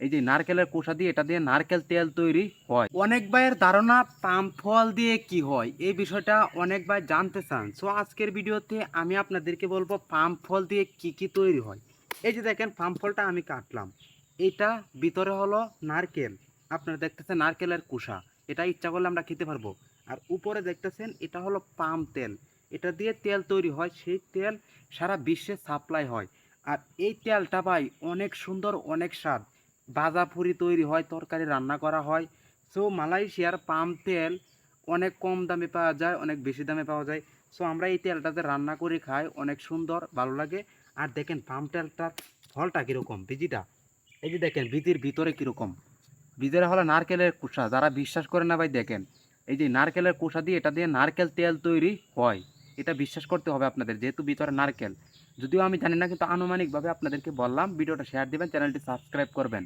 এই যে নারকেলের কোষা দিয়ে এটা দিয়ে নারকেল তেল তৈরি হয়। অনেক ভাইয়ের ধারণা পাম ফল দিয়ে কি হয়, এই বিষয়টা অনেক ভাই জানতে চান। সো আজকের ভিডিওতে আমি আপনাদেরকে বলব পাম ফল দিয়ে কি কি তৈরি হয়। এই যে দেখেন, পাম ফলটা আমি কাটলাম। এটা ভিতরে হলো নারকেল। আপনারা দেখতেছেন নারকেলের কুষা। এটা ইচ্ছা করলে আমরা খেতে পারব। আর উপরে দেখতেছেন, এটা হলো পাম তেল। এটা দিয়ে তেল তৈরি হয়। সেই তেল সারা বিশ্বে সাপ্লাই হয়। আর এই তেলটা ভাই অনেক সুন্দর, অনেক স্বাদ। ভাজা পুরি তৈরি হয়, তরকারি রান্না করা হয়। সো মালয়েশিয়ার পাম তেল অনেক কম দামে পাওয়া যায়, অনেক বেশি দামে পাওয়া যায়। সো আমরা এই তেলটাতে রান্না করে খাই, অনেক সুন্দর, ভালো লাগে। আর দেখেন পাম তেলটার ফলটা কীরকম বিজিটা এই যে দেখেন বিজির ভিতরে কীরকম। ভিতরে হলো নারকেলের কুষা যারা বিশ্বাস করে না ভাই, দেখেন। এই যে নারকেলের কুষা দিয়ে, এটা দিয়ে নারকেল তেল তৈরি হয়। এটা বিশ্বাস করতে হবে আপনাদের, যেহেতু ভিতরে নারকেল। যদিও আমি জানি না, কিন্তু আনুমানিকভাবে আপনাদেরকে বললাম, ভিডিওটা শেয়ার দেবেন চ্যানেলটি সাবস্ক্রাইব করবেন।